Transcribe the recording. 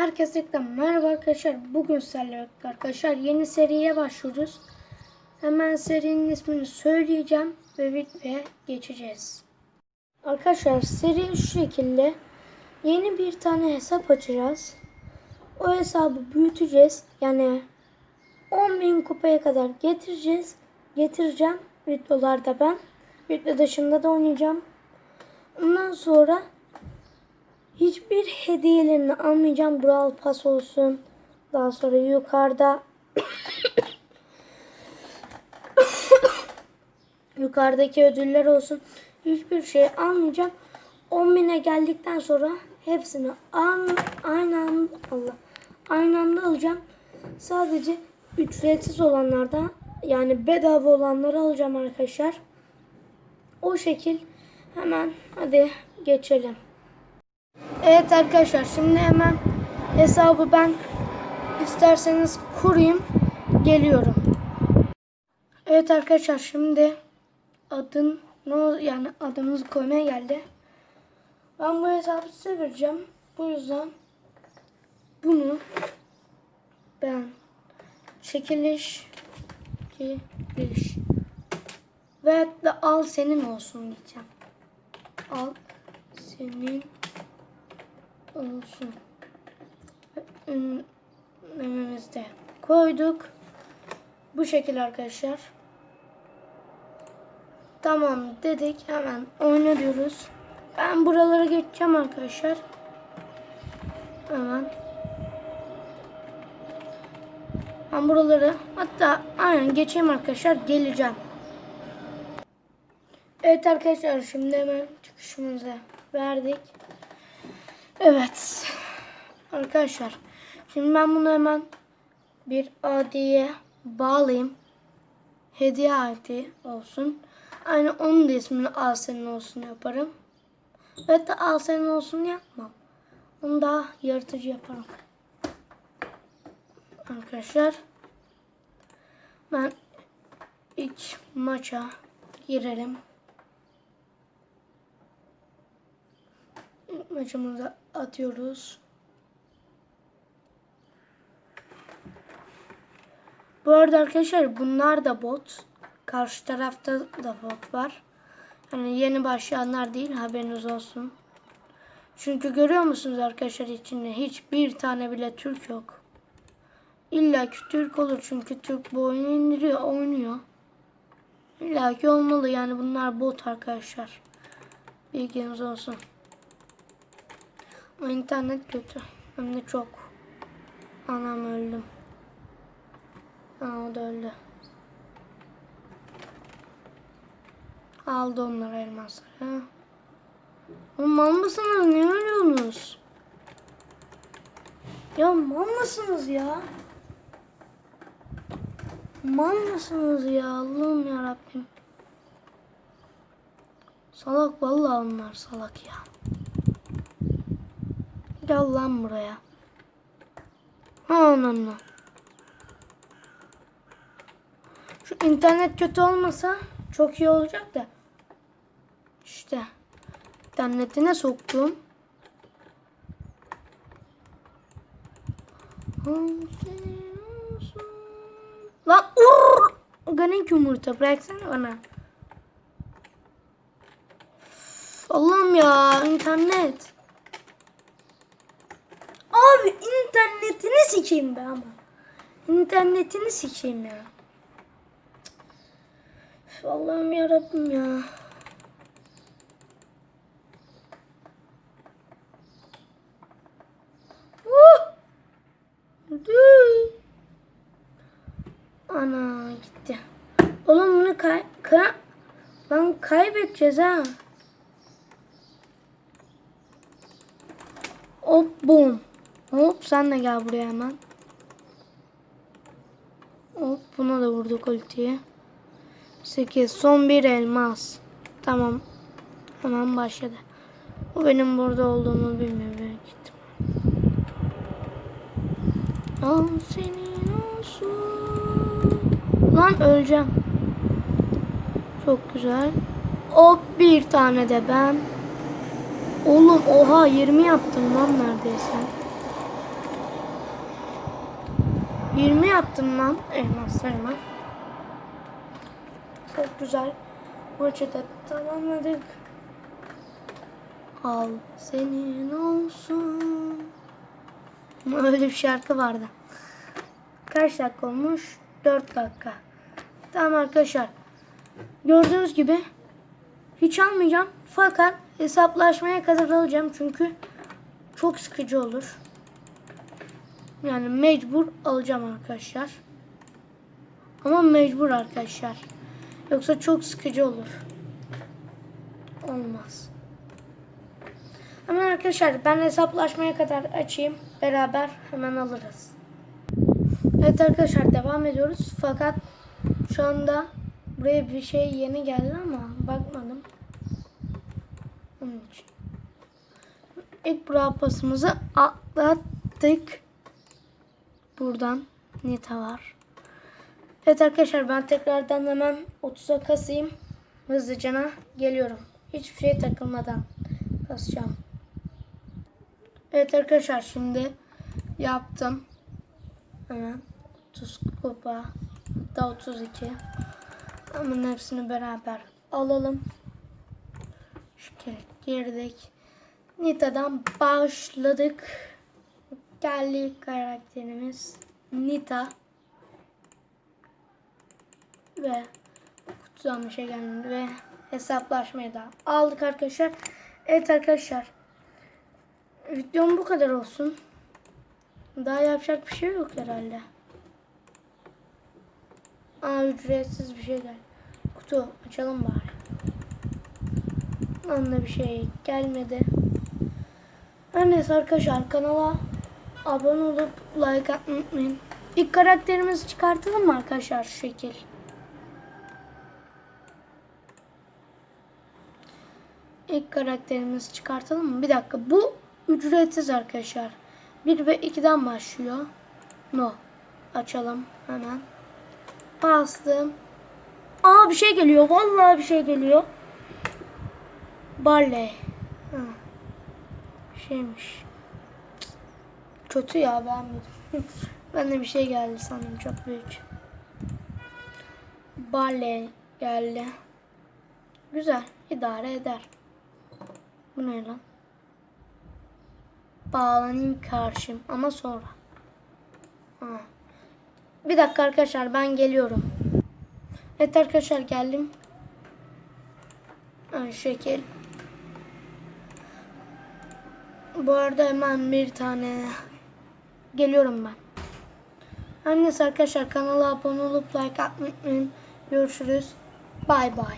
Herkese merhaba arkadaşlar. Bugün sizlerle arkadaşlar yeni seriye başlıyoruz. Hemen serinin ismini söyleyeceğim ve videoya geçeceğiz. Arkadaşlar seri şu şekilde. Yeni bir tane hesap açacağız. O hesabı büyüteceğiz. Yani 10.000 kupaya kadar getireceğiz. Getireceğim videolarda ben. Video dışında da oynayacağım. Ondan sonra Hiçbir hediyelerini almayacağım. Brawl Pass olsun. Daha sonra yukarıda yukarıdaki ödüller olsun. Hiçbir şey almayacağım. 10.000'e geldikten sonra hepsini an, aynı anda Allah aynı anda alacağım. Sadece ücretsiz olanlardan yani bedava olanları alacağım arkadaşlar. O şekil hemen hadi geçelim. Evet arkadaşlar şimdi hemen hesabı ben isterseniz kurayım geliyorum. Evet arkadaşlar şimdi adın ne yani adımızı koymaya geldi. Ben bu hesabı size vereceğim. Bu yüzden bunu ben çekiliş çekiliş ve al senin olsun diyeceğim. Al senin olsun. Ünlememizde koyduk. Bu şekil arkadaşlar. Tamam dedik. Hemen oyna. Ben buralara geçeceğim arkadaşlar. Hemen. Ben buraları hatta aynen geçeyim arkadaşlar. Geleceğim. Evet arkadaşlar şimdi hemen çıkışımızı verdik. Evet. Arkadaşlar. Şimdi ben bunu hemen bir adiye bağlayayım. Hediye adi olsun. Aynı onun da ismini al senin olsun yaparım. Ve de al senin olsun yapmam. Onu daha yaratıcı yaparım. Arkadaşlar. Ben ilk maça girelim. İlk maçımızı atıyoruz. Bu arada arkadaşlar bunlar da bot. Karşı tarafta da bot var. Yani yeni başlayanlar değil haberiniz olsun. Çünkü görüyor musunuz arkadaşlar içinde hiçbir tane bile Türk yok. İlla ki Türk olur çünkü Türk bu oyunu indiriyor, oynuyor. İlla ki olmalı yani bunlar bot arkadaşlar. Bilginiz olsun. İnternet kötü. Hem de çok. Anam öldüm. Aa, o da öldü. Aldı onlar elmasları. Oğlum mal mısınız? Niye ölüyorsunuz? Ya mal mısınız ya? Mal mısınız ya? Allah'ım ya Rabbim. Salak vallahi onlar salak ya. Gel lan buraya. Ha ananı. Şu internet kötü olmasa çok iyi olacak da. İşte. İnternetine soktum. Lan urr! Organik yumurta bıraksana bana. Allah'ım ya internet. Abi internetini sikeyim be ama. İnternetini sikeyim ya. Allah'ım yarabbim ya. Uh! Ana gitti. Oğlum bunu kay... Ka Lan kaybedeceğiz ha. Hop boom. Hop sen de gel buraya hemen. Hop buna da vurduk ultiyi. 8 son bir elmas. Tamam. Hemen başladı. O benim burada olduğumu bilmiyor ihtimal. Al senin olsun. Lan öleceğim. Çok güzel. Hop bir tane de ben. Oğlum oha 20 yaptım lan neredeyse. 20 yaptım lan elmaslarıma. Çok güzel. Maçı da tamamladık. Al senin olsun. Öyle bir şarkı vardı. Kaç dakika olmuş? 4 dakika. Tamam arkadaşlar. Gördüğünüz gibi hiç almayacağım. Fakat hesaplaşmaya kadar alacağım çünkü çok sıkıcı olur. Yani mecbur alacağım arkadaşlar. Ama mecbur arkadaşlar. Yoksa çok sıkıcı olur. Olmaz. Hemen arkadaşlar ben hesaplaşmaya kadar açayım. Beraber hemen alırız. Evet arkadaşlar devam ediyoruz. Fakat şu anda buraya bir şey yeni geldi ama bakmadım. Onun için. İlk brawl pasımızı atlattık. Buradan Nita var. Evet arkadaşlar ben tekrardan hemen 30'a kasayım. Hızlıcana geliyorum. Hiçbir şey takılmadan kasacağım. Evet arkadaşlar şimdi yaptım. Hemen 30 kupa hatta 32. Ama hepsini beraber alalım. Şöyle girdik. Nita'dan başladık. Geldi karakterimiz Nita. Ve kutudan bir şey gelmedi ve hesaplaşmayı da aldık arkadaşlar. Evet arkadaşlar. Videom bu kadar olsun. Daha yapacak bir şey yok herhalde. Aa ücretsiz bir şey geldi. Kutu açalım bari. Anla bir şey gelmedi. Her neyse arkadaşlar kanala abone olup like atmayı unutmayın. İlk karakterimizi çıkartalım mı arkadaşlar şu şekil? İlk karakterimizi çıkartalım mı? Bir dakika bu ücretsiz arkadaşlar. 1 ve 2'den başlıyor. No. Açalım hemen. Bastım. Aa bir şey geliyor. Vallahi bir şey geliyor. Barley. Ha. Şeymiş. Kötü ya beğenmedim. ben de bir şey geldi sandım çok büyük. Barley geldi. Güzel. idare eder. Bu ne lan? Bağlanayım karşım ama sonra. Ha. Bir dakika arkadaşlar ben geliyorum. Evet arkadaşlar geldim. Aynı şekil. Bu arada hemen bir tane geliyorum ben. Neyse arkadaşlar kanala abone olup like atmayı unutmayın. Görüşürüz. Bay bay.